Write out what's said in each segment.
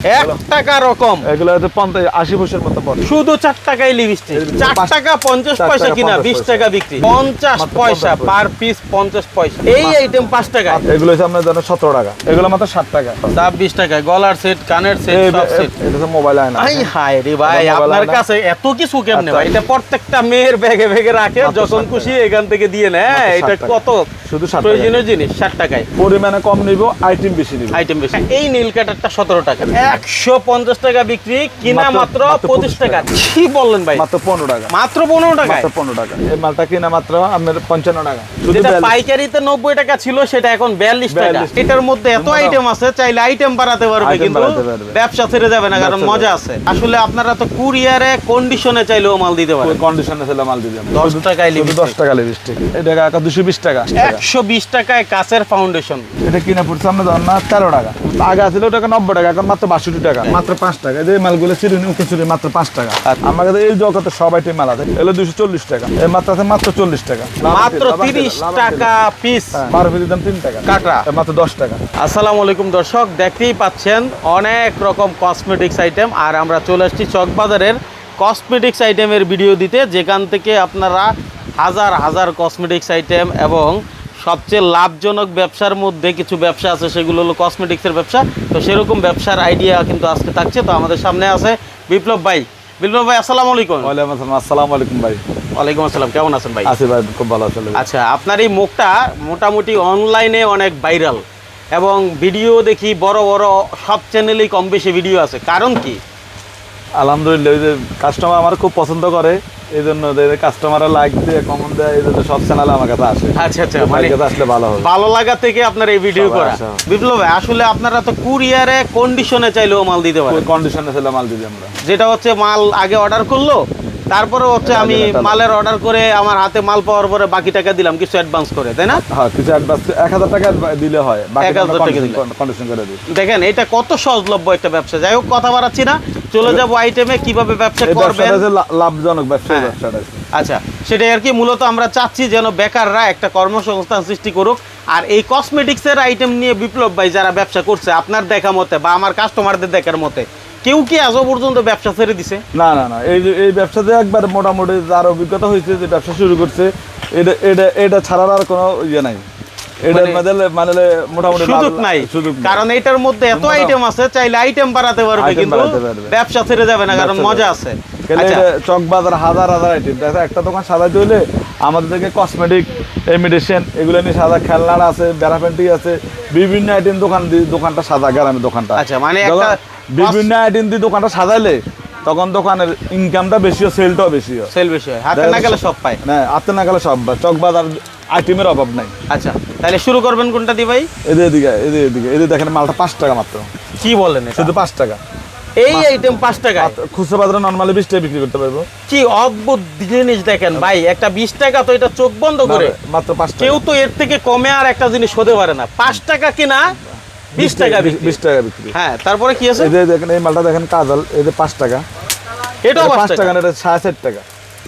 এক টাকা রকম। এগুলো আশি বছর মতো শুধু চার টাকায় লিপস্টিক চার টাকা পঞ্চাশ পয়সা কিনা বিশ টাকা বিক্রি। পঞ্চাশ পয়সা পার পিস পঞ্চাশ পয়সা। এই আইটেম পাঁচ টাকা এগুলো হচ্ছে আপনার ধরেন সতেরো টাকা। এগুলো মাত্র ষাট টাকা। দাম বিশ টাকা গলার সেট কানের সেট এই- সব এ- সেট এটা হচ্ছে মোবাইল আয়না আই হায় রে ভাই আপনার কাছে এত কিছু কেমনে আচ্ছা। ভাই? এটা প্রত্যেকটা মেয়ের ব্যাগে ব্যাগে রাখে যখন খুশি এখান থেকে দিয়ে নেয়। এটা কত শুধু প্রয়োজনীয় জিনিস? ষাট টাকায়। পরিমাণে কম নিব আইটেম বেশি নিব। আইটেম বেশি। এই নীল কাটারটা সতেরো টাকা। একশো পঞ্চাশ টাকা বিক্রি কিনা মাত্র- মাত্র মাত্র পঁচিশ টাকা। টাকা। কি বললেন ভাই? মাত্র পনেরো টাকা। মাত্র পনেরো টাকা? মাত্র পনেরো টাকা। এই মালটা কিনা মাত্র আপনার পঞ্চান্ন টাকা। যেটা পাইকারিতে নব্বই টাকা ছিল সেটা এখন বিয়াল্লিশ টাকা। এটার মধ্যে এত আইটেম আছে চাইলে আইটেম বাড়াতে পারবে কিন্তু ব্যবসা ছেড়ে যাবে না কারণ মজা আছে। আসলে আপনারা তো কুরিয়ারে কন্ডিশনে চাইলেও মাল দিতে পারেন। কন্ডিশনে মাল দশ টাকায় দশ টাকা লিপস্টিক এটা কাকা দুশো বিশ টাকা। একশো বিশ টাকায় কাছের ফাউন্ডেশন এটা কিনা পড়ছে আমরা ধর না তেরো টাকা। আগে ছিল ওটা নব্বই টাকা এখন মাত্র বাষট্টি টাকা। মাত্র পাঁচ টাকা। এই যে মালগুলো চিরুনি উঠে চুরি মাত্র পাঁচ টাকা। আমার কাছে এই জগতে সব আইটেম মাল আছে। এগুলো দুশো চল্লিশ টাকা। এই মাত্র আছে মাত্র চল্লিশ টাকা। মাত্র তিরিশ টাকা পিস হ্যাঁ, বারো পিসের দাম তিন টাকা। এ মাত্র দশ টাকা। আসসালামু আলাইকুম দর্শক দেখতেই পাচ্ছেন অনেক রকম কসমেটিক্স আইটেম আর আমরা চলে আসছি চকবাজারের কসমেটিক্স আইটেমের ভিডিও দিতে যেখান থেকে আপনারা হাজার হাজার কসমেটিক্স আইটেম এবং সবচেয়ে লাভজনক ব্যবসার মধ্যে কিছু ব্যবসা আছে সেগুলো হলো কসমেটিক্সের ব্যবসা। তো সেরকম ব্যবসার আইডিয়া কিন্তু আজকে থাকছে। তো আমাদের সামনে আছে বিপ্লব ভাই। বিপ্লব ভাই আসসালামু আলাইকুম। ওয়ালাইকুম আসসালাম। আসসালামু আলাইকুম ভাই। ওয়ালাইকুম আসসালাম। কেমন আছেন ভাই? আছি ভাই খুব ভালো আছে আচ্ছা আপনার এই মুখটা মোটামুটি অনলাইনে অনেক ভাইরাল এবং ভিডিও দেখি বড় বড় সব চ্যানেলেই কম বেশি ভিডিও আছে। কারণ কি? আলহামদুলিল্লাহ ওই যে কাস্টমার আমার খুব পছন্দ করে এই জন্য কাস্টমাররা লাইক দিয়ে কমেন্ট দেয় এই জন্য সব চ্যানেল আমার কাছে আসে। আচ্ছা আচ্ছা আমার মানে কাছে আসলে ভালো হবে ভালো লাগা থেকে আপনার এই ভিডিও করা। বিপ্লব ভাই, আসলে আপনারা তো কুরিয়ারে কন্ডিশনে চাইলেও মাল দিতে পারে কন্ডিশনে চাইলে মাল দিতে আমরা। যেটা হচ্ছে মাল আগে অর্ডার করল তারপরে হচ্ছে আমি মালের অর্ডার করে আমার হাতে মাল পাওয়ার পরে বাকি টাকা দিলাম কিছু অ্যাডভান্স করে তাই না? হ্যাঁ কিছু অ্যাডভান্স এক হাজার টাকা দিলে হয় বাকি 1000 টাকা দিলে। কন্ডিশন করে দিই। দেখেন এটা কত সহজলভ্য একটা ব্যবসা। যাই হোক কথা বাড়াচ্ছি না। চলে যাব আইটেমে কীভাবে ব্যবসা করবেন? লাভজনক ব্যবসা হ্যাঁ। ব্যবসাটা। আচ্ছা সেটাই আর কি। মূলত আমরা চাচ্ছি যেন বেকাররা একটা কর্মসংস্থান সৃষ্টি করুক। আর এই কসমেটিক্সের আইটেম নিয়ে বিপ্লব ভাই যারা ব্যবসা করছে আপনার দেখা মতে বা আমার কাস্টমারদের দেখার মতে কেউ কি আজও পর্যন্ত ব্যবসা ছেড়ে দিছে? না না না এই এই ব্যবসাতে একবার মোটামুটি যার অভিজ্ঞতা হয়েছে যে ব্যবসা শুরু করছে এটা এটা এটা ছাড়ার আর কোনো ইয়ে নাই। এটার মধ্যে মানে মোটামুটি সুযোগ নাই। কারণ এটার মধ্যে এত আইটেম আছে চাইলে আইটেম বাড়াতে পারবে কিন্তু ব্যবসা ছেড়ে যাবে না কারণ মজা আছে। আচ্ছা, চক বাজার হাজার হাজার আইটেম একটা দোকান সাজাইতে হলে আমাদের থেকে কসমেটিক মেডিসিন এগুলো নিয়ে সাদা খেলনার আছে আছে বিভিন্ন আইটেম দোকান দোকানটা সাদা গ্রামের দোকানটা। আচ্ছা, মানে একটা বিভিন্ন আইটেম দিয়ে দোকানটা সাজাইলে তখন দোকানের ইনকামটা বেশি হয় সেলটাও বেশি হয় সেল বেশি হয়। হাতে না গেলে সব পায়। না হাতে না গেলে সব চক বাজার আইটেমের অভাব নাই। আচ্ছা তাহলে শুরু করবেন কোনটা দি ভাই? এদের এদিকে এদের এদিকে। এদের দেখেন মালটা পাঁচ টাকা মাত্র। কি বলেন? শুধু পাঁচ টাকা। এই আইটেম পাঁচ টাকা খুচরা বাজারে নর্মালি বিশ টাকা বিক্রি করতে পারব। কি অদ্ভুত জিনিস দেখেন ভাই। একটা বিশ টাকা তো এটা চোখ বন্ধ করে। মাত্র পাঁচ টাকা। কেউ তো এর থেকে কমে আর একটা জিনিস হতে পারে না। পাঁচ টাকা কিনা বিশ টাকা। বিশ টাকা বিক্রি। হ্যাঁ তারপরে কি আছে? এদের দেখেন এই মালটা দেখেন কাজল এদের পাঁচ টাকা। এটাও পাঁচ টাকা। না এটা সাড়ে চার টাকা।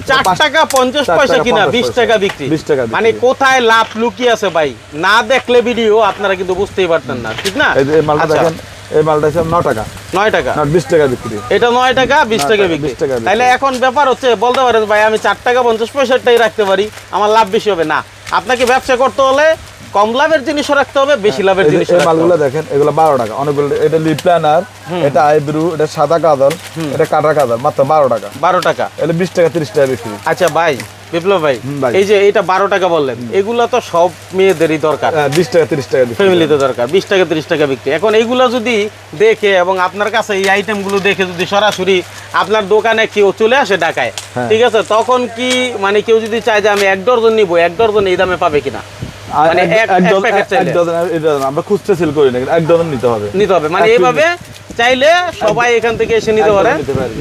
চার টাকা পঞ্চাশ পয়সা কিনা বিশ। টাকা বিক্রি। 20 টাকা মানে কোথায় লাভ লুকিয়ে আছে ভাই? না দেখলে ভিডিও আপনারা কিন্তু বুঝতেই পারতেন না। ঠিক না? এই মালটা আচ্ছা, দেখেন এই মালটা ন টাকা। নয় টাকা। না বিশ টাকা বিক্রি। এটা নয় টাকা বিশ টাকা টাকা, বিক্রি। 20 টাকা বিক্রি। তাহলে এখন ব্যাপার হচ্ছে বলতে পারেন ভাই আমি চার টাকা পঞ্চাশ পয়সাটাই রাখতে পারি আমার লাভ বেশি হবে। না আপনাকে ব্যবসা করতে হলে কম লাভের জিনিসও রাখতে হবে বেশি লাভের জিনিস মালগুলো দেখেন এগুলো বারো টাকা। অনেকগুলো এটা লিপ প্ল্যানার এটা আইব্রু এটা সাদা কাজল এটা কাটা কাজল মাত্র বারো টাকা। বারো টাকা। এটা বিশ টাকা তিরিশ টাকা বিক্রি। আচ্ছা ভাই বিপ্লব ভাই এই যে এটা বারো টাকা বললেন এগুলো তো সব মেয়েদেরই দরকার। হ্যাঁ, বিশ টাকা তিরিশ টাকা ফ্যামিলিতে দরকার বিশ টাকা তিরিশ টাকা বিক্রি। এখন এইগুলো যদি দেখে এবং আপনার কাছে এই আইটেমগুলো দেখে যদি সরাসরি আপনার দোকানে কেউ চলে আসে ঢাকায় হ্যাঁ। ঠিক আছে? তখন কি মানে কেউ যদি চায় যে আমি এক ডজন নিবো এক ডজন এই দামে পাবে কিনা? আমরা খুচরা সেল করি না এক ডজন নিতে হবে। নিতে হবে। মানে এইভাবে চাইলে সবাই এখান থেকে এসে নিতে পারে।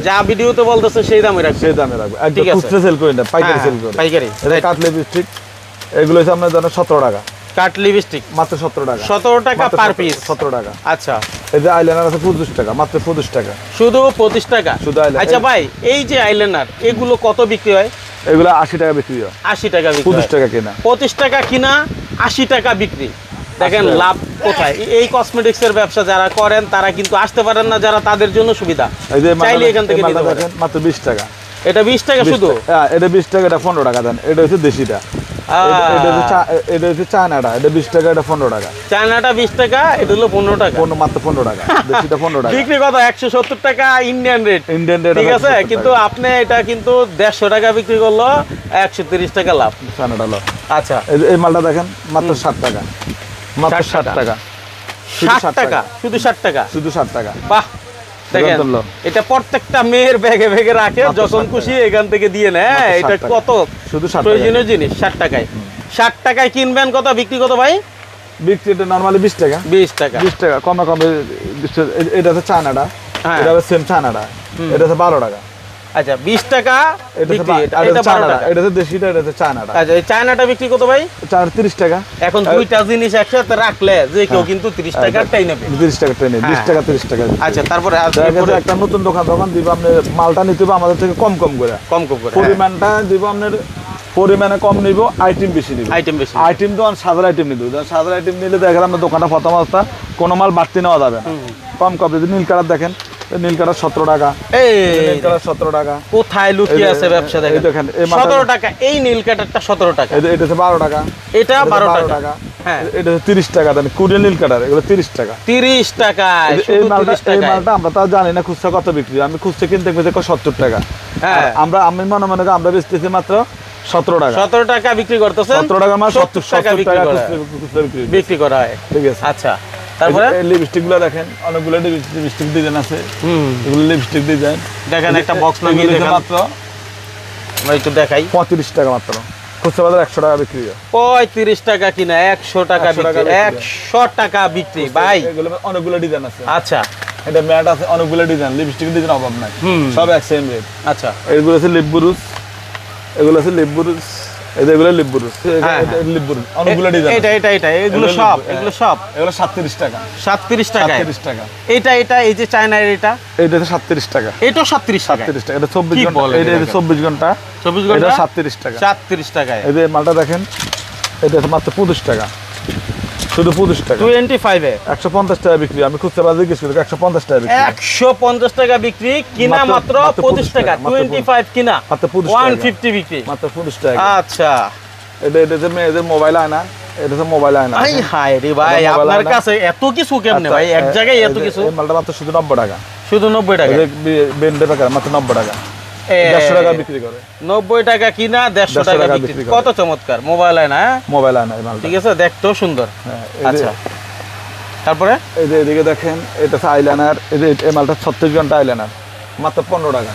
যা ভিডিওতে বলতেছে সেই দামে রাখবে। সেই দামে রাখব। ঠিক আছে। খুচরা সেল করি না পাইকারি হ্যাঁ, সেল করি। পাইকারি। এটা কাট লিপস্টিক এগুলো হচ্ছে আপনার ধরেন সতেরো টাকা। কাট লিপস্টিক মাত্র সতেরো টাকা। সতেরো টাকা পার পিস সতেরো টাকা। আচ্ছা। এই যে আইলাইনার আছে পঁচিশ টাকা মাত্র পঁচিশ টাকা। শুধু পঁচিশ টাকা? শুধু। আচ্ছা ভাই এই যে আইলাইনার এগুলো কত বিক্রি হয়? এগুলো আশি টাকা বিক্রি হয়। আশি টাকা বিক্রি পঁচিশ টাকা কেনা। পঁচিশ টাকা কিনা আশি টাকা বিক্রি। দেখেন লাভ কোথায়? এই- কসমেটিক্স এর ব্যবসা যারা করেন তারা কিন্তু আসতে পারেন না যারা তাদের জন্য সুবিধা। চাইলে এখান থেকে নিতে পারেন। মাত্র বিশ টাকা। এটা বিশ টাকা শুধু? হ্যাঁ এটা বিশ টাকা এটা পনেরো টাকা দেন। এটা হচ্ছে দেশিটা। এটা- হচ্ছে চায়নাটা। এটা বিশ টাকা এটা পনেরো টাকা। চায়নাটা বিশ টাকা এটা হলো পনেরো টাকা। পনেরো মাত্র পনেরো টাকা। দেশিটা পনেরো টাকা। বিক্রি কত? একশো সত্তর টাকা ইন্ডিয়ান রেট ইন্ডিয়ান রেট ঠিক আছে? কিন্তু আপনি এটা কিন্তু দেড়শো টাকা বিক্রি করল একশো তিরিশ টাকা লাভ। চায়নাটা লো আচ্ছা। এই- মালটা দেখেন মাত্র ষাট টাকা। মাত্র ষাট টাকা। ষাট টাকা। শুধু ষাট টাকা? শুধু ষাট টাকা। বাহ দেখেন এটা প্রত্যেকটা মেয়ের ব্যাগে ব্যাগে রাখে যখন খুশি এখান থেকে দিয়ে নেয়। এটা কত শুধু প্রয়োজনীয় জিনিস? ষাট টাকায়। ষাট টাকায় কিনবেন কত? বিক্রি কত ভাই? বিক্রি এটা নর্মালি বিশ টাকা। বিশ টাকা। বিশ টাকা। কমে কমে এটা হচ্ছে চায়নাটা। হ্যাঁ। এটা হচ্ছে সেম চায়নাটা। এটা হচ্ছে বারো টাকা। আচ্ছা বিশ টাকা বিক্রি এটা আর এটা এটা হচ্ছে বারো চায়নাটা টাকা। এটা হচ্ছে দেশিটা এটা হচ্ছে চায়নাটা। আচ্ছা এই চায়নাটা বিক্রি কত ভাই? টাকা। এখন দুইটা জিনিস একসাথে রাখলে যে কেউ কিন্তু তিরিশ টাকারটাই নেবে। তিরিশ টাকা ট্রেনে বিশ হ্যাঁ। টাকা তিরিশ টাকা। আচ্ছা তারপরে একটা নতুন দোকান দোকান দিব আপনি মালটা নিতে হবে আমাদের থেকে কম কম করে। কম কম করে পরিমাণটা দিব আপনার পরিমাণে কম নিব আইটেম বেশি নিব। আইটেম বেশি আইটেম তো সাধারণ আইটেম হবে সাধারণ আইটেম নিলে দেখেন আপনার দোকানটা প্রথম অবস্থা কোনো মাল বাড়তি নেওয়া যাবে না। কম কম যদি নীল কালার দেখেন এই নীল কালার সতেরো টাকা। এই সতেরো টাকা। কোথায় লুকিয়ে আছে ব্যবসা এই দেখেন? দেখেন, সতেরো টাকা এই সতেরো টাকা। এটা হচ্ছে বারো টাকা। এটা বারো টাকা। হ্যাঁ। এটা হচ্ছে তিরিশ টাকা দেন কুড়িয়ে নীল এগুলো তিরিশ টাকা। তিরিশ টাকায় এই- এই মালটা এই মালটা আমরা তো জানি না খুচরা কত বিক্রি আমি খুচরা কিনতে কিনতে সত্তর টাকা। হ্যাঁ। আমরা আমি মনে মনে আমরা বেচতেছি মাত্র সতেরো টাকা। সতেরো টাকা বিক্রি করতেছেন সতেরো টাকা মাল সত্তর টাকা বিক্রি করা হয়। ঠিক আছে। আচ্ছা। তারপরে? লিপস্টিকগুলো দেখেন অনেকগুলো লিপস্টিক ডিজাইন আছে। হুম। এগুলো লিপস্টিক ডিজাইন দেখেন একটা বক্স দেখেন। মাত্র আমরা একটু দেখাই। পঁয়ত্রিশ টাকা মাত্র। খুচরা বাজার একশো টাকা বিক্রি হয়। পঁয়ত্রিশ টাকা কিনা একশো টাকা 100 টাকা বিক্রি টাকা বিক্রি ভাই। এগুলো অনেকগুলো ডিজাইন আছে। আচ্ছা। এটা ম্যাট আছে অনেকগুলো ডিজাইন লিপস্টিক ডিজাইন অভাব নাই। সব এক সেম রেট আচ্ছা। এগুলো আছে লিপ বুরুস এগুলো আছে লিপ বুরুস এগুলো লিপ বুরুস হ্যাঁ, হ্যাঁ। লিপ বুরুস অনেকগুলো ডিজাইন এটা এটা এটা এগুলো এগুলো সব এগুলো সব। এগুলো সাতত্রিশ টাকা। সাতত্রিশ টাকা সাতত্রিশ টাকা। এটা এটা এই যে চায়নার এটা? এটা হচ্ছে সাতত্রিশ টাকা। এটাও সাতত্রিশ টাকা সাতত্রিশ টাকা। এটা চব্বিশ কি ঘণ্টা বলেন এটা এটাকে? চব্বিশ ঘণ্টা। চব্বিশ এটা ঘণ্টা? সাতত্রিশ টাকা। সাতত্রিশ টাকা এই যে মালটা দেখেন এটা মাত্র পঁচিশ টাকা। শুধু পঁচিশ টাকা। টোয়েন্টি ফাইভে একশো পঞ্চাশ টাকা বিক্রি। আমি খুচরা বাজারে গেছি একশো পঞ্চাশ টাকা বিক্রি। একশো পঞ্চাশ টাকা বিক্রি কিনা মাত্র- পঁচিশ টাকা টাকা, টোয়েন্টি ফাইভ কিনা। মাত্র 25 ওয়ান ফিফটি বিক্রি। মাত্র পঁচিশ টাকা। আচ্ছা। এটা এটা হচ্ছে মেয়েদের মোবাইল আয়না এটা হচ্ছে মোবাইল আয়না আই হায় রে ভাই আপনার কাছে এত কিছু কেমনে আচ্ছা, ভাই? এক জায়গায় এত কিছু। মালটা মাত্র শুধু নব্বই টাকা। শুধু নব্বই টাকা। বেন্ডে প্যাকেট মাত্র নব্বই টাকা। দেড়শো টাকা বিক্রি করে। নব্বই টাকা কিনা দেড়শো টাকা টাকা বিক্রি বিক্রি কত চমৎকার মোবাইল আয় মোবাইল আয়না ঠিক আছে দেখতেও সুন্দর। এই যে- আচ্ছা। তারপরে? এই যে এদিকে দেখেন এটা আইলাইনার এই যে এই মালটা ছত্রিশ ঘণ্টা আইলাইনার মাত্র পনেরো টাকা।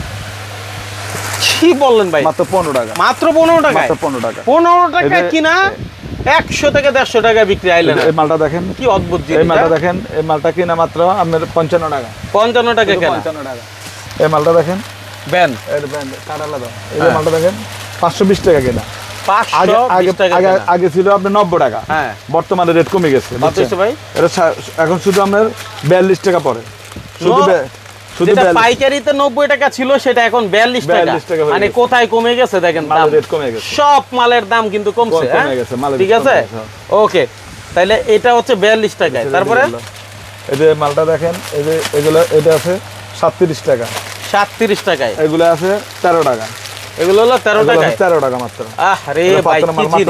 কি বললেন ভাই? মাত্র পনেরো টাকা। মাত্র পনেরো টাকা? মাত্র পনেরো টাকা। পনেরো টাকা কিনা একশো থেকে দেড়শো টাকা বিক্রি এই মালটা দেখেন। কি অদ্ভুত এই মালটা? দেখেন এই মালটা কিনা মাত্র আপনার পঞ্চান্ন টাকা। পঞ্চান্ন টাকা পঞ্চান্ন টাকা। এই মালটা দেখেন ব্যান? এই দেখেন, কাটা আলাদা। এই হ্যাঁ। মালটা দেখেন পাঁচশো বিশ টাকা কিনা। আগে ছিল আপনার নব্বই টাকা। হ্যাঁ। বর্তমানে রেট কমে গেছে কত বুঝছেন? হয়েছে ভাই? এটা এখন শুধু আপনার বিয়াল্লিশ টাকা পড়ে। শুধু শুধু পাইকারিতে নব্বই টাকা ছিল সেটা এখন বিয়াল্লিশ টাকা। 42 টাকা মানে কোথায় কমে গেছে দেখেন রেট কমে গেছে। সব মালের দাম কিন্তু কমছে কমে হ্যাঁ? গেছে, ঠিক আছে? ওকে তাহলে এটা হচ্ছে বিয়াল্লিশ টাকায়। তারপরে? এই যে মালটা দেখেন এই যে এগুলো এটা আছে সাতত্রিশ টাকা। সাতত্রিশ টাকায়। এগুলো আছে তেরো টাকা। এগুলো হলো তেরো টাকায়। তেরো টাকা মাত্র। আহ রে ভাই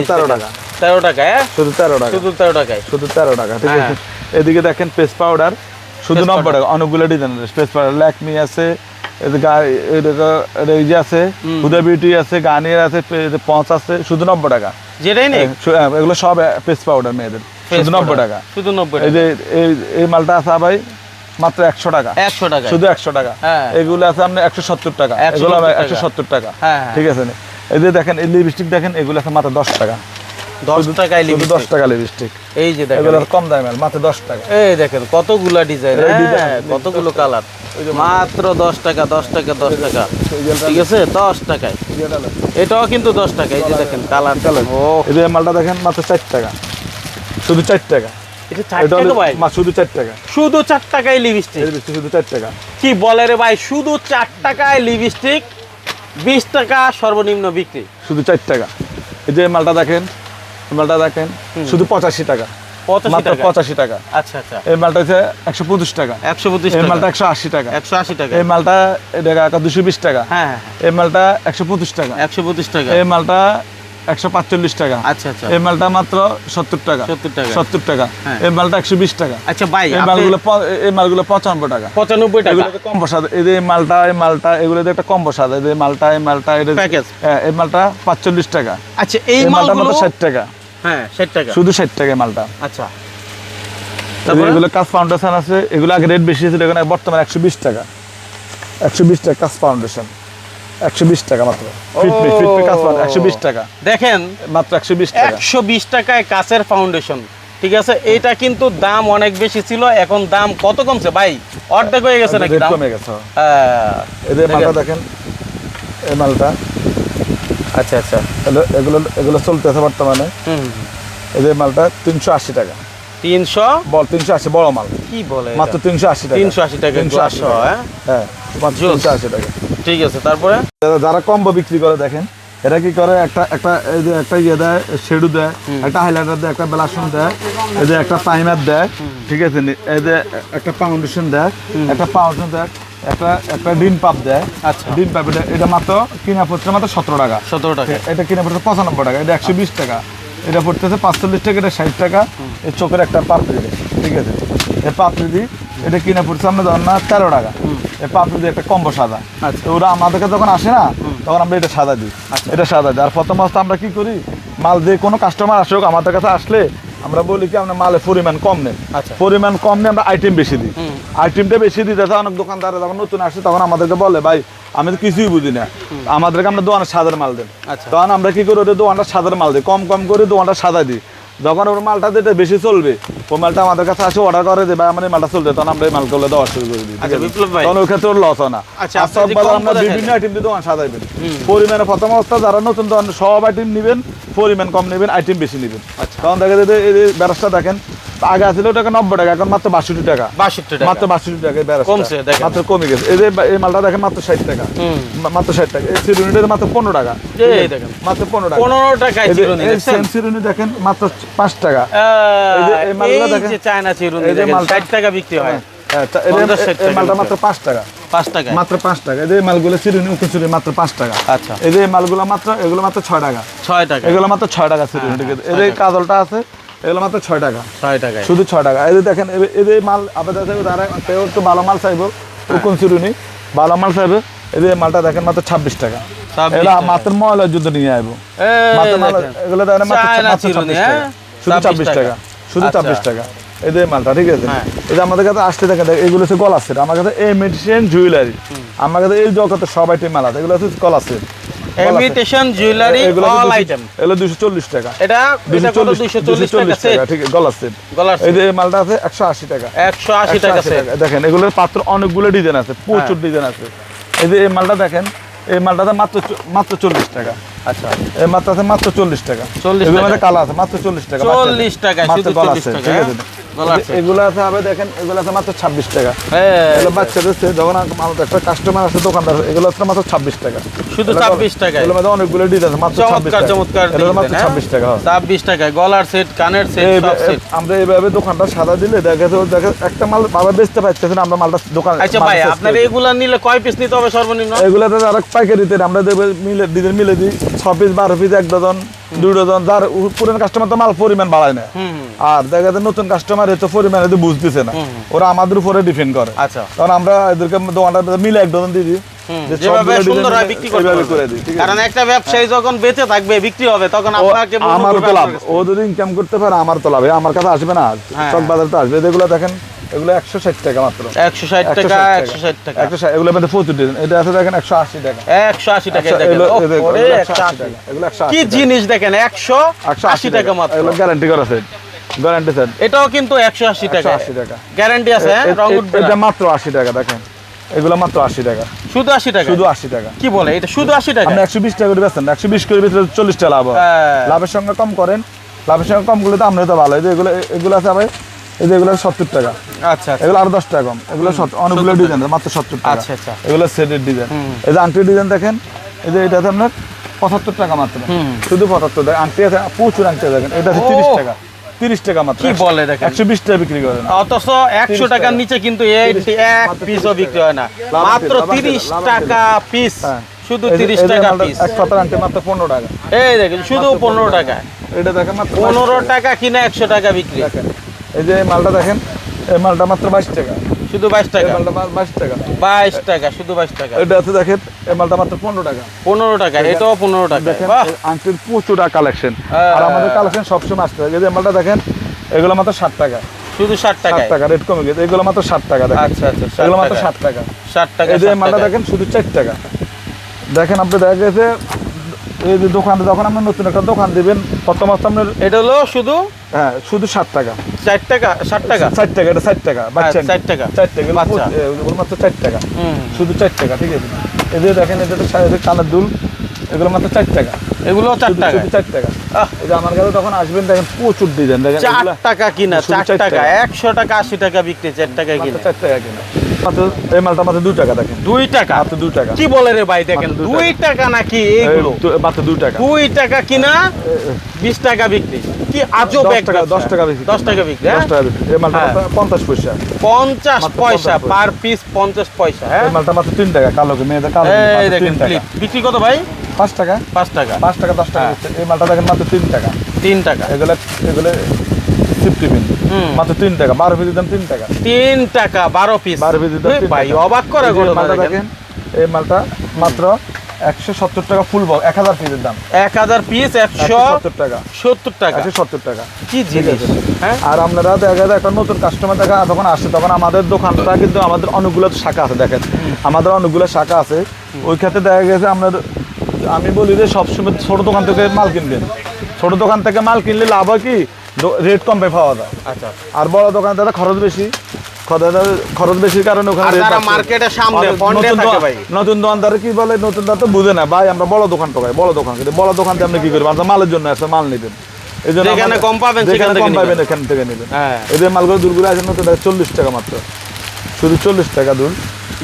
13 টাকা। তেরো টাকায় হ্যাঁ? শুধু তেরো টাকা। শুধু তেরো টাকায়। শুধু তেরো টাকা ঠিক হ্যাঁ। আছে এদিকে দেখেন পেস্ট পাউডার শুধু নব্বই টাকা অনেকগুলো ডিজাইনের পেস্ট পাউডার ল্যাকমি আছে এদিকে হুদা বিউটি আছে গার্নিয়ার আছে পঞ্চ আছে শুধু নব্বই টাকা। যেটাই নেই? হ্যাঁ, এগুলো সব পেস্ট পাউডার মেয়েদের। শুধু নব্বই টাকা। শুধু নব্বই এই যে এই এই মালটা আছে ভাই মাত্র একশো টাকা। একশো টাকা শুধু একশো টাকা। হ্যাঁ। এগুলো আছে আপনার একশো সত্তর টাকা। এগুলো একশো সত্তর টাকা। হ্যাঁ, হ্যাঁ। ঠিক আছে এই যে দেখেন এই লিপস্টিক দেখেন এগুলো আছে মাত্র দশ টাকা। দশ টাকায় দশ টাকা লিপস্টিক এই যে দেখেন। এগুলো কম দামের মাত্র দশ টাকা। এই দেখেন কতগুলা ডিজাইন কতগুলো কালার মাত্র দশ টাকা দশ টাকা দশ টাকা। ঠিক আছে? দশ টাকায়। এটাও কিন্তু দশ টাকা। এই যে দেখেন কালার ও এই যে মালটা দেখেন মাত্র চার টাকা। শুধু চার টাকা। এটা চার টাকা ভাই। শুধু চার টাকা। শুধু চার টাকায় লিপস্টিক শুধু টাকা। কি বলে রে ভাই শুধু চার টাকায় লিপস্টিক বিশ টাকা সর্বনিম্ন বিক্রি। শুধু চার টাকা। এই যে মালটা দেখেন মালটা দেখেন শুধু পঁচাশি টাকা। পঁচাশি টাকা? আচ্ছা আচ্ছা। এই মালটা হচ্ছে একশো পঁচিশ টাকা। একশো পঁচিশ এই মালটা একশো আশি টাকা। একশো আশি টাকা। এই মালটা দুশো বিশ টাকা। হ্যাঁ হ্যাঁ। এই মালটা একশো পঁচিশ টাকা। একশো পঁচিশ টাকা। এই মালটা একশো পাঁচচল্লিশ টাকা। আচ্ছা আচ্ছা। এই মালটা মাত্র সত্তর টাকা। 70 টাকা। সত্তর টাকা। এই মালটা একশো বিশ টাকা। আচ্ছা ভাই এই মালগুলো এই মালগুলো পঁচানব্বই টাকা। পঁচানব্বই টাকা। এগুলোতে কম্বো এই যে মালটা এই মালটা এগুলোতে একটা কম্বো সাদা এই যে মালটা এই মালটা এটা এই মালটা পাঁচচল্লিশ টাকা। আচ্ছা এই মালটা মাত্র ষাট টাকা। হ্যাঁ ষাট টাকা। শুধু ষাট টাকা মালটা। আচ্ছা? এগুলো কাজ ফাউন্ডেশন আছে। এগুলো আগে রেট বেশি ছিল এখানে বর্তমানে একশো বিশ টাকা। একশো বিশ টাকা কাজ ফাউন্ডেশন। একশো বিশ টাকা মাত্র। ফিটমি ফিটমি কাজ একশো বিশ টাকা। দেখেন মাত্র একশো বিশ টাকা। একশো বিশ টাকায় কাছের ফাউন্ডেশন ঠিক আছে? এটা কিন্তু দাম অনেক বেশি ছিল এখন দাম কত কমছে? ভাই অর্ধেক হয়ে গেছে নাকি দাম? কমে গেছে হ্যাঁ। এদের। মালটা দেখেন। এই মালটা। আচ্ছা আচ্ছা। এগুলো- এগুলো চলতেছে বর্তমানে। হুম এদের মালটা তিনশো আশি টাকা। তিনশো? বল তিনশো আশি বড় মাল। কি বলে মাত্র তিনশো আশি টাকা। তিনশো আশি টাকা তিনশো আশি হ্যাঁ? হ্যাঁ মাত্র তিনশো আশি টাকা। ঠিক আছে তারপরে? যারা- কম্বো বিক্রি করে দেখেন এরা কি করে? একটা একটা এই যে একটা ইয়ে দেয় শেডু দেয় একটা হাইলাইটার দেয় একটা বেলাসন দেয় এই যে একটা প্রাইমার দেয় ঠিক আছে এই যে একটা ফাউন্ডেশন দেয় একটা ফাউন্ডেশন দেয় একটা একটা ডিন পাপ দেয়। আচ্ছা। ডিন পাপ এটা এটা মাত্র কিনা পড়ছে মাত্র সতেরো টাকা। সতেরো টাকা। এটা কিনা পড়ছে পঁচানব্বই টাকা এটা একশো বিশ টাকা। এটা পড়তেছে পাঁচচল্লিশ টাকা এটা ষাট টাকা। এই চোখের একটা পাপড়ি দেয়, ঠিক আছে? এই পাপড়ি এটা কিনে পড়ছে আমরা ধর না তেরো টাকা। এই পাপড়ি দিয়ে একটা কম্বো সাদা। আচ্ছা। ওরা আমাদের কাছে যখন আসে না তখন আমরা এটা সাদা দিই। এটা সাদা দিই। আর প্রথম অবস্থা আমরা কি করি? মাল দিয়ে কোনো কাস্টমার আসুক আমাদের কাছে আসলে আমরা বলি কি আমরা মালের পরিমাণ কম নেই। আচ্ছা। পরিমাণ কম নেই আমরা আইটেম বেশি দিই। আইটেমটা বেশি দিতে অনেক দোকানদার যখন নতুন আসে তখন আমাদেরকে বলে ভাই আমি তো কিছুই বুঝি না। আমাদেরকে আমরা দোকানে সাদার মাল দেন। আচ্ছা। তখন আমরা কি করি ওদের দোকানটা সাদার মাল দিই। কম কম করে দোকানটা সাদা দিই। যখন ওর মালটা যেটা বেশি চলবে ওই মালটা আমাদের কাছে আসে অর্ডার করে ভাই আমার এই মালটা চলবে তখন আমরা এই মালগুলো দেওয়া শুরু করে দিই। আচ্ছা। তখন ওই ক্ষেত্রে লস হয় না। আচ্ছা, আর সব আমরা বিভিন্ন আইটেম দিয়ে দোকান সাজাইবেন পরিমাণে প্রথম অবস্থা যারা নতুন দোকান সব আইটেম নেবেন পরিমাণ কম নেবেন আইটেম বেশি নেবেন। আচ্ছা। তখন দেখা যায় এই যে ব্যারাসটা দেখেন আগে টাকা নব্বই টাকা এখন মাত্র বাষট্টি টাকা। বাষট্টি টাকা। মাত্র বাষট্টি টাকা কমছে, মাত্র কমে গেছে। এই যে এই মালটা দেখেন মাত্র ষাট টাকা। মাত্র ষাট টাকা। এই সিরুনিটা মাত্র পনেরো টাকা। মাত্র পনেরো টাকা। পনেরো? সেম সিরুনি দেখেন মাত্র পাঁচ টাকা। এই দেখেন। চায়না মালটা- ষাট টাকা বিক্রি হয়। হ্যাঁ, টাকা মালটা মাত্র পাঁচ টাকা। পাঁচ টাকায়? মাত্র পাঁচ টাকা। এই যে মালগুলো চিরুনি উঁকি মাত্র পাঁচ টাকা। আচ্ছা। এই যে মালগুলো মাত্র এগুলো মাত্র ছয় টাকা। ছয় টাকা। এগুলো মাত্র ছয় টাকা চিরুনি ঠিক এই যে কাজলটা আছে এগুলো মাত্র ছয় টাকা। ছয় টাকায়। শুধু ছয় টাকা। এই দেখেন এই- এই যে মাল আপনাদের কেউ একটু ভালো মাল চাইব কোন চিরুনি ভালো মাল চাইবে এই যে মালটা দেখেন মাত্র ছাব্বিশ টাকা। 26 এগুলো মাত্র ময়লা যুদ্ধ নিয়ে আসব। এগুলো দেখেন মাত্র ছাব্বিশ হ্যাঁ? টাকা। শুধু ছাব্বিশ টাকা। শুধু আচ্ছা। ছাব্বিশ টাকা। এই যে মালটা ঠিক আছে? হ্যাঁ। এই যে আমাদের কাছে আসতে দেখেন এগুলো হচ্ছে গলা সেট আমার কাছে এই মেডিসিন জুয়েলারি। আমার কাছে এই জগতে সব আইটেম মাল আছে। এগুলো হচ্ছে গলা set imitation jewellery all item এগুলো দুশো চল্লিশ টাকা। এটা এটা কত 240 টাকা 240 সেট ঠিক আছে গলার সেট গলার এই যে মালটা আছে একশো আশি টাকা। একশো আশি টাকা 180 সেট দেখেন এগুলোর পাত্র অনেকগুলো ডিজাইন আছে প্রচুর ডিজাইন আছে। এই যে এই মালটা দেখেন এই মালটাতে মাত্র মাত্র চল্লিশ টাকা। আচ্ছা। এই মাত্র আছে মাত্র চল্লিশ টাকা। 40 টাকা। মধ্যে আছে মাত্র চল্লিশ টাকা। চল্লিশ টাকা মাত্র শুধু গলার চল্লিশ set, টাকা ঠিক? আছে? গলার এই- set। এগুলো আছে হবে দেখেন এগুলো আছে মাত্র ছাব্বিশ টাকা। এগুলো বাচ্চাদের যখন আমাদের একটা কাস্টমার আছে দোকানদার এগুলো আছে মাত্র ছাব্বিশ টাকা। শুধু এগুলো- 26 টাকায়। মধ্যে অনেকগুলো ডিজাইন আছে মাত্র চমৎকার চমৎকার মাত্র? ছাব্বিশ টাকা। ছাব্বিশ টাকায় গলার সেট কানের সেট সেট আমরা এইভাবে দোকানটা সাদা দিলে দেখা যাচ্ছে দেখা একটা মাল বাবা বেচতে পারতেছে না আমরা মালটা দোকান আচ্ছা ভাই আপনার এগুলা নিলে কয় পিস নিতে হবে সর্বনিম্ন? এগুলাতে পাইকারিতে আমরা মিলে দিদের মিলে দিই। ছ পিস বারো পিস এক ডজন দুই ডজন যার পুরান কাস্টমার তো মাল পরিমাণ বাড়ায় না। আর দেখা যাচ্ছে নতুন কাস্টমার এত পরিমাণ এত বুঝতেছে না। ওরা আমাদের উপরে ডিপেন্ড করে। আচ্ছা। কারণ আমরা এদেরকে দোকানটা মিলে এক ডজন দিয়ে দিই। যেভাবে সুন্দর হয় বিক্রি করতে এইভাবে পারবে। করে দিই কারণ একটা ব্যবসায়ী যখন বেঁচে থাকবে বিক্রি হবে তখন ও- আপনাকে আমার তো লাভ। আপনার ও যদি ইনকাম করতে পারে আমার তো লাভ। আমার কাছে আসবে না। হ্যাঁ। চক বাজার তো আসবে। এগুলো দেখেন এগুলো একশো ষাট টাকা মাত্র। একশো ষাট টাকা একশো ষাট টাকা। একশো ষাট মধ্যে প্রচুর ডিজাইন এটা আছে দেখেন একশো আশি টাকা। একশো আশি টাকা আশি। কি জিনিস দেখেন একশো আশি টাকা মাত্র। এগুলো গ্যারান্টি করা গ্যারান্টি এটাও কিন্তু একশো আশি টাকা। 180 টাকা। গ্যারান্টি আছে হ্যাঁ? এটা মাত্র আশি টাকা দেখেন। এগুলো মাত্র আশি টাকা। শুধু আশি টাকা? শুধু আশি টাকা। কি বলে? এটা শুধু আশি টাকা? আপনি একশো বিশ টাকা করে বেচেন। একশো বিশ করে বেচলে চল্লিশ টাকা লাভ হ্যাঁ। লাভের সঙ্গে কম করেন। লাভের সঙ্গে কম করলে তো আমরা তো ভালো। এগুলো এগুলো আছে আবার এই যে এগুলো সত্তর টাকা। আচ্ছা আচ্ছা। এগুলো আরও দশ টাকা কম। এগুলো অনেকগুলো ডিজাইন মাত্র সত্তর টাকা। আচ্ছা, আচ্ছা। এগুলো সেটের ডিজাইন এই যে আংটির ডিজাইন দেখেন এই যে এটাতে আপনার পঁচাত্তর টাকা মাত্র। শুধু পঁচাত্তর টাকা। আংটি আছে প্রচুর আংটি দেখেন। এটা আছে তিরিশ টাকা। তিরিশ টাকা মাত্র। কি বলে দেখেন? একশো বিশ টাকা বিক্রি করেন। অথচ একশো টাকার নিচে কিন্তু এক পিসও বিক্রি হয় না। মাত্র আছে, লাভ আছে, তিরিশ টাকা পিস হ্যাঁ। শুধু এই যে- তিরিশ এই যে টাকা মালটা পিস এক পাতার আনতে মাত্র পনেরো টাকা। এই দেখেন শুধু মাত্র পনেরো টাকা। এটা দেখেন মাত্র বাইশ পনেরো টাকা। কিনা একশো টাকা বিক্রি। এই যে মালটা দেখেন এই মালটা মাত্র বাইশ টাকা। শুধু বাইশ টাকা? মালটা বাইশ টাকা। বাইশ টাকা শুধু বাইশ টাকা। এটা আছে দেখেন এই মালটা মাত্র পনেরো টাকা। পনেরো টাকা এটাও পনেরো টাকা। আংটির প্রচুর কালেকশন হ্যাঁ। আর আমাদের কালেকশন সবসময় আসতে থাকে। এই যে মালটা দেখেন এগুলো মাত্র ষাট টাকা। শুধু ষাট টাকা? টাকা রেট কমে গেছে। এগুলো মাত্র ষাট টাকা আচ্ছা আচ্ছা এগুলো মাত্র ষাট টাকা। ষাট টাকা এই যে মালটা দেখেন শুধু চার টাকা। দেখেন আপনি দেখা গেছে এই যে দোকানে যখন আপনি নতুন একটা দোকান দিবেন প্রথম আপনার এটা হলো শুধু? হ্যাঁ শুধু ষাট টাকা। চার টাকা ষাট টাকা? ষাট টাকা এটা ষাট টাকা বাচ্চা ষাট টাকা। চার টাকা এগুলো এগুলো মাত্র চার টাকা। শুধু চার টাকা ঠিক আছে? এদের দেখেন এটা তো কানের দুল এগুলো মাত্র চার টাকা। এগুলো চার টাকা। চার টাকা। এই যে আমার কাছে তখন আসবেন দেখেন প্রচুর ডিজাইন দেখেন চার টাকা কিনা চার টাকা। একশো টাকা আশি টাকা বিক্রি চার টাকা কিনা। চার টাকা কিনা। এই মালটা মাত্র দু টাকা দেখেন। দুই টাকা? মাত্র টাকা। কি বলে রে ভাই দেখেন দুই দুই টাকা। নাকি এইগুলো মাত্র দু টাকা। দুই টাকা কিনা? বিশ টাকা বিক্রি। কি আজও দশ টাকা দশ টাকা বিক্রি। দশ টাকা বিক্রি দশ হ্যাঁ? টাকা বিক্রি। এই মালটা হ্যাঁ। পঞ্চাশ পয়সা। পঞ্চাশ পয়সা পার পিস পঞ্চাশ পয়সা হ্যাঁ? মালটা মাত্র তিন টাকা কালো মেয়েদের কালো এই দেখেন বিক্রি কত ভাই? পাঁচ টাকা। পাঁচ টাকা। পাঁচ টাকা দশ টাকা হ্যাঁ। এই মালটা দেখেন মাত্র তিন টাকা। তিন টাকা। এগুলো এগুলো ফিফটি পিন মাত্র তিন টাকা বারো পিসের দাম তিন টাকা। তিন টাকা বারো পিস বারো পিসের দাম ভাই অবাক করে এই মালটা দেখেন। দেখেন এই মালটা মাত্র একশো সত্তর টাকা ফুল বক্স এক হাজার পিসের দাম। এক হাজার পিস একশো সত্তর টাকা। সত্তর টাকা। একশো সত্তর টাকা। কি জিনিস হ্যাঁ? আর আপনারা দেখা যায় একটা নতুন কাস্টমার দেখা যখন আসছে তখন আমাদের দোকানটা কিন্তু আমাদের অনেকগুলো শাখা আছে দেখেন। আমাদের অনেকগুলো শাখা আছে। ওই ক্ষেত্রে দেখা গেছে আপনার আমি বলি যে সবসময় ছোট দোকান থেকে মাল কিনবেন। ছোট দোকান থেকে মাল কিনলে লাভ হয় কি? রেট কম পাওয়া যায়। আচ্ছা। আর বড় দোকান দাদা খরচ বেশি। খরচ- বেশির কারণে ওখানে। মার্কেটের সামনে ভাই। নতুন দোকানদার কি বলে নতুন দোকান তো বুঝে না। ভাই আমরা বড় দোকান টোকাই বড় দোকান। কিন্তু বড় দোকান আপনি কি করবেন? আপনার মালের জন্য একটা মাল নেবেন। এই জন্য কম পাবেন কম এখান থেকে নেবেন। হ্যাঁ। এদের মালগুলো দূরগুলো আছে নতুন চল্লিশ টাকা মাত্র। শুধু চল্লিশ টাকা দূর।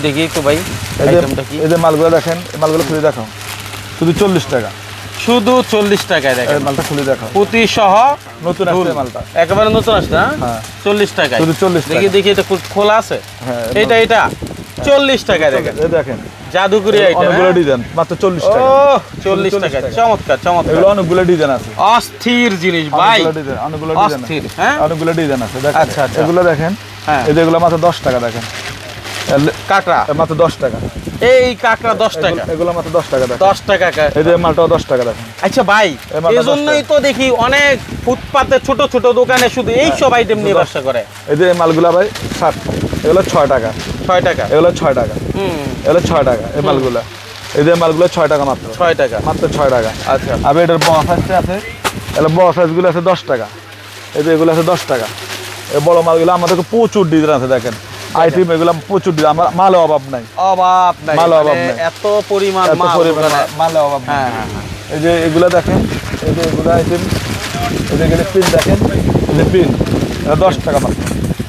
দেখি একটু ভাই মালগুলো দেখেন এই মালগুলো খুলে দেখাও। শুধু চল্লিশ টাকা। শুধু চল্লিশ টাকায় দেখেন। মালটা খুলে দেখাও। পুঁতি সহ নতুন আসছে মালটা। একেবারে নতুন আসছে হ্যাঁ। চল্লিশ টাকায়। শুধু 40 দেখি দেখি এটা খোল- খোলা আছে? হ্যাঁ এটা এটা চল্লিশ টাকায় দেখেন। দেখেন। জাদুকরি আইটেম ডিজাইন মাত্র চল্লিশ টাকা। চল্লিশ টাকা। চমৎকার চমৎকার। অনেকগুলো ডিজাইন আছে। অস্থির জিনিস ভাই। অনেকগুলো ডিজাইন ডিজাইন অস্থির হ্যাঁ? অনেকগুলো ডিজাইন আছে দেখেন। আচ্ছা, আচ্ছা। এগুলো দেখেন হ্যাঁ। এগুলো মাত্র দশ টাকা দেখেন। কাঁকড়া? মাত্র দশ টাকা। এই কাঁকড়া দশ টাকা। এগুলো- মাত্র দশ টাকা দেখেন। দশ টাকা এই যে মালটাও দশ টাকা দেখেন। আচ্ছা ভাই এই মালটা জন্যই তো দেখি অনেক ফুটপাতে ছোট ছোট দোকানে শুধু এই সব আইটেম নিয়ে ব্যবসা করে। এই যে মালগুলো ভাই ষাট। এগুলো ছয় টাকা। ছয় টাকা। এগুলো ছয় টাকা। হুম। এগুলো ছয় টাকা এই মালগুলো। এই যে মালগুলো ছয় টাকা মাত্র। ছয় টাকা। মাত্র ছয় টাকা। আচ্ছা। আর এটার বড় সাইজটা আছে এগুলো বড় সাইজগুলো আছে দশ টাকা। এই যে এগুলো আছে দশ টাকা। এই বড় মালগুলো আমাদের প্রচুর ডিজাইন আছে দেখেন। আইটেম এগুলো প্রচুর আমার মালে অভাব নাই। অভাব নাই মাল অভাব মানে নাই। এত পরিমাণ এত মাল পরিমাণে। মালে। অভাব নাই। হ্যাঁ হ্যাঁ হ্যাঁ। এই যে এগুলো দেখেন এই যে এগুলো আইটেম এই যে এগুলো পিন দেখেন এই যে পিন দশ টাকা মাত্র।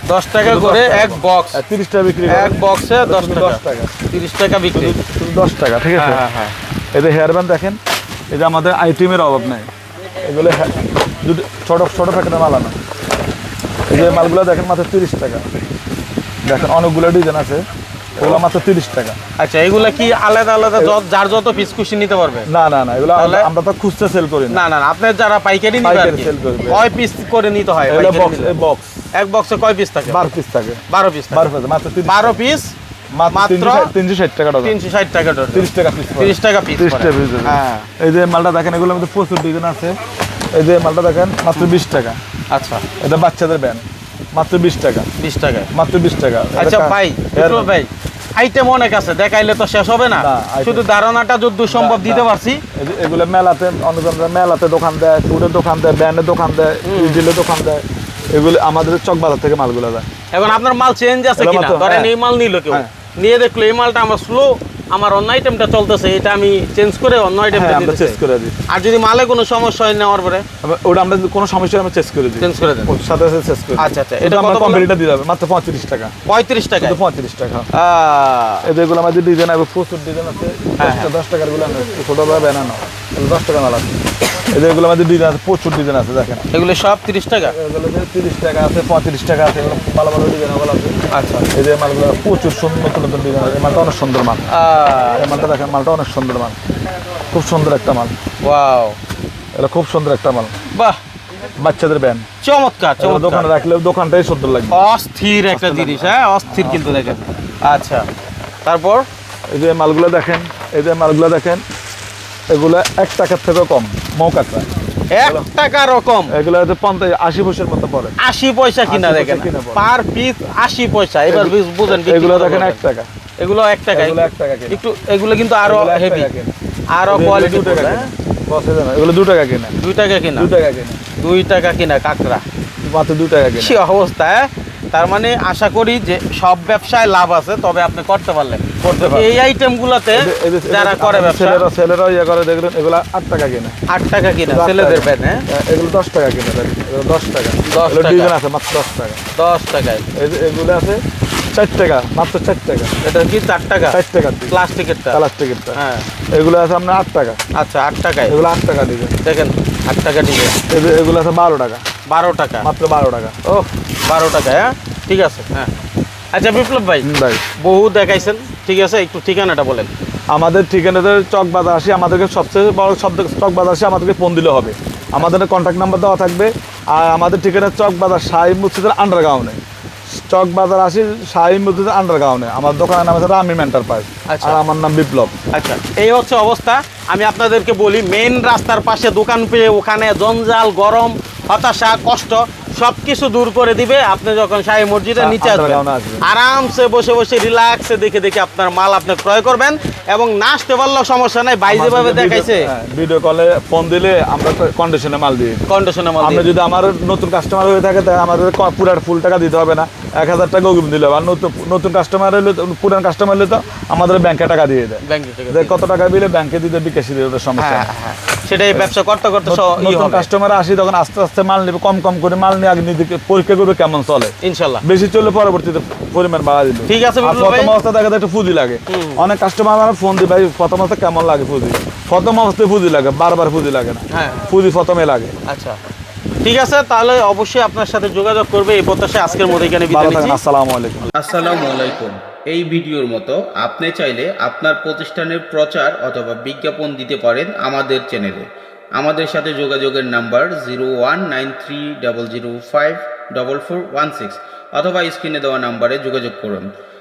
দশ টাকা করে এক বক্স আর তিরিশ টাকা বিক্রি এক বক্সে দশ দশ টাকা। তিরিশ টাকা বিক্রি। দশ টাকা ঠিক আছে? হ্যাঁ হ্যাঁ এই যে হেয়ার ব্যান্ড দেখেন এই যে আমাদের আইটেমের অভাব নাই। এগুলো হ্যাঁ- দুটো ছোট ছোট প্যাকেটের মাল আনা। এই যে মালগুলো দেখেন মাত্র তিরিশ টাকা। দেখেন অনেকগুলো ডিজাইন আছে। এগুলো মাত্র তিরিশ টাকা। আচ্ছা এগুলা কি আলাদা আলাদা যার যত পিস খুশি নিতে পারবে? না না না এগুলো আমরা- তো খুচরা সেল করি না। না আপনার যারা পাইকারি পাইকারি করবে। কয় পিস করে নিতে হয় বক্স বক্স এক বক্সে কয় পিস থাকে? বারো পিস থাকে। বারো পিস বারো পিস মাত্র বারো পিস মাত্র তিনশো ষাট- টাকা তিনশো ষাট টাকা তিরিশ টাকা পিস তিরিশ টাকা পিস তিরিশ টাকা পিস হ্যাঁ। এই যে মালটা দেখেন এগুলোর মধ্যে প্রচুর ডিজাইন আছে। এই যে মালটা দেখেন মাত্র বিশ টাকা। আচ্ছা। এটা বাচ্চাদের ব্যান্ড মাত্র বিশ টাকা। বিশ টাকা মাত্র বিশ টাকা। আচ্ছা ভাই ভাই আইটেম অনেক আছে দেখাইলে তো শেষ হবে না। শুধু ধারণাটা যদ্দূর সম্ভব দিতে পারছি। এগুলো মেলাতে অন্য মেলাতে দোকান দেয় ফুডের দোকান দেয় ব্যান্ডের দোকান দেয় ডিলের দোকান দেয়। এগুলো আমাদের চক বাজার থেকে মালগুলো যায়। এখন আপনার মাল চেঞ্জ আছে কিনা? ধরেন হ্যাঁ। এই মাল নিল কেউ। হ্যাঁ। নিয়ে দেখল এই মালটা আমার স্লো আমার অন্য আইটেমটা চলতেছে এটা আমি চেঞ্জ করে অন্য আইটেমটা হ্যাঁ আমরা দিতে চেস করে দিই। আর যদি মালে কোনো সমস্যা হয় নেওয়ার পরে? ওটা আমরা কোনো সমস্যা আমরা চেঞ্জ করে দিই। চেঞ্জ করে দেন। ওর সাথে সাথে চেঞ্জ করে আচ্ছা, আচ্ছা। এটা এটা আমরা কমপ্লিটটা দিয়ে যাবে মাত্র পঁয়ত্রিশ টাকা। পঁয়ত্রিশ টাকা শুধু পঁয়ত্রিশ টাকা। আ এই যেগুলো আমাদের ডিজাইন আছে প্রচুর ডিজাইন আছে। হ্যাঁ, দশটা দশ টাকারগুলো আমরা ছোট ভাবে বানানো দশ টাকা মাল আছে। এগুলো আমাদের ডিজাইন আছে প্রচুর ডিজাইন আছে দেখেন। এগুলো সব তিরিশ টাকা? এগুলো তিরিশ টাকা আছে পঁয়ত্রিশ টাকা আছে এগুলো ভালো ভালো ডিজাইনগুলো আছে। আচ্ছা। এই যে মালগুলো প্রচুর সুন্দর নতুন নতুন ডিজাইন আছে। মালটা অনেক সুন্দর মাল। এই মালটা দেখেন মালটা অনেক সুন্দর মাল। খুব সুন্দর একটা মাল। ওয়াও। এটা খুব সুন্দর একটা মাল। বাহ। বাচ্চাদের ব্যান্ড চমৎকার চমৎকার। দোকানে রাখলে দোকানটাই সুন্দর লাগবে অস্থির একটা জিনিস হ্যাঁ অস্থির কিন্তু দেখেন। আচ্ছা। তারপর? এই যে মালগুলো দেখেন এই যে মালগুলো দেখেন এগুলো এক টাকার থেকেও কম মৌকাটা এক টাকা রকম। এগুলো হচ্ছে পঞ্চাশ আশি পয়সার মতো পড়ে। আশি পয়সা কিনা দেখেন। পার পিস আশি পয়সা এবার বুঝ- বুঝেন এগুলো দেখেন এক টাকা। এগুলো এক টাকা এগুলো এক টাকা একটু এগুলো কিন্তু আরও হেভি আরও কোয়ালিটি জানো, এগুলো দু টাকা কিনা। দুই টাকা কিনা। দু টাকা কিনা। দুই টাকা কিনা কাঁকড়া। মাত্র দু টাকা কিনা। সে অবস্থা হ্যাঁ? তার মানে আশা করি যে সব ব্যবসায় লাভ আছে তবে আপনি করতে পারলেন করতে এই আইটেম গুলাতে এই যে- এই যে- যারা করে ব্যবসা ছেলেরা ছেলেরা ইয়ে করে এগুলো আট টাকা কিনা। আট টাকা কিনা ছেলেদের টাকা। হ্যাঁ? এগুলো দশ টাকা কিনা এগুলো দশ টাকা। দশ ডিজাইন আছে মাত্র দশ টাকা। দশ টাকায়। এগুলো আছে চার টাকা মাত্র চার টাকা। এটা কি চার টাকা? চার টাকা প্লাস্টিকেরটা? কালার টিকিটটা। হ্যাঁ। এগুলো আছে আপনার আট টাকা। আচ্ছা আট টাকায়। এগুলো আট টাকা দিবে দেখেন আট টাকা দিবে এগুলো আছে বারো টাকা। বারো টাকা। মাত্র বারো টাকা। ও বারো টাকা হ্যাঁ? ঠিক আছে হ্যাঁ। আচ্ছা বিপ্লব ভাই ভাই। বহু দেখাইছেন। ঠিক আছে একটু ঠিকানাটা বলেন। আমাদের ঠিকানাতে চক বাজার আসি আমাদেরকে সবচেয়ে বড় শব্দ চক বাজার আসি আমাদেরকে ফোন দিলে হবে। আমাদের কন্ট্যাক্ট নাম্বার দেওয়া থাকবে আর আমাদের ঠিকানা চক বাজার শাহী মসজিদের আন্ডারগ্রাউন্ডে চক বাজার আসি শাহী মসজিদের আন্ডারগ্রাউন্ডে আমার দোকানের নাম আছে রামিম এন্টারপ্রাইজ আচ্ছা। আর আমার নাম বিপ্লব। আচ্ছা এই হচ্ছে অবস্থা। আমি আপনাদেরকে বলি মেন রাস্তার পাশে দোকান পেয়ে ওখানে জঞ্জাল গরম হতাশা কষ্ট। সব কিছু দূর করে দিবে। আপনি যখন শাহী মসজিদের নিচে আসবেন আরামসে বসে বসে রিল্যাক্সে দেখে দেখে আপনার মাল আপনি ক্রয় করবেন এবং না আসতে পারলেও সমস্যা নাই ভাই যেভাবে দেখাইছে। ভিডিও- কলে ফোন দিলে আমরা কন্ডিশনে মাল দিই। কন্ডিশনে মাল আমরা যদি আমার নতুন কাস্টমার হয়ে থাকে তাহলে আমাদের পুরার ফুল টাকা দিতে হবে না। এক হাজার টাকা অগ্রিম দিলে। আর নতুন নতুন কাস্টমার হলে পুরান কাস্টমার হলে তো আমাদের ব্যাংকে টাকা দিয়ে দেয়। ব্যাংকে কত টাকা দিলে ব্যাংকে দিতে বিকাশি দিলে ওটা সমস্যা হ্যাঁ নেই। হ্যাঁ সেটাই ব্যবসা করতে করতে নতুন কাস্টমার আসি তখন আস্তে আস্তে মাল নেবে কম কম করে মাল নিয়ে আগে নিজেকে পরীক্ষা করবে কেমন চলে। ইনশাল্লাহ। বেশি চললে পরবর্তীতে পরিমাণ বাড়া দিবে। ঠিক আছে, প্রথম অবস্থা দেখা যায় একটু ফুজি লাগে। অনেক কাস্টমার আমার ফোন দিই ভাই প্রথম অবস্থা কেমন লাগে ফুজি? প্রথম অবস্থায় ফুজি লাগে বারবার ফুজি লাগে না। হ্যাঁ। ফুজি প্রথমে লাগে। আচ্ছা। ঠিক আছে তাহলে অবশ্যই আপনার সাথে যোগাযোগ করবে। এই প্রত্যাশা আজকের মধ্যে এখানে বিদায় নিচ্ছি। আসসালামু আলাইকুম। আসসালামু আলাইকুম। এই ভিডিওর মতো আপনি চাইলে আপনার প্রতিষ্ঠানের প্রচার অথবা বিজ্ঞাপন দিতে পারেন আমাদের চ্যানেলে। আমাদের সাথে যোগাযোগের number zero one nine three double zero five double four one six অথবা স্ক্রিনে দেওয়া নাম্বারে যোগাযোগ করুন।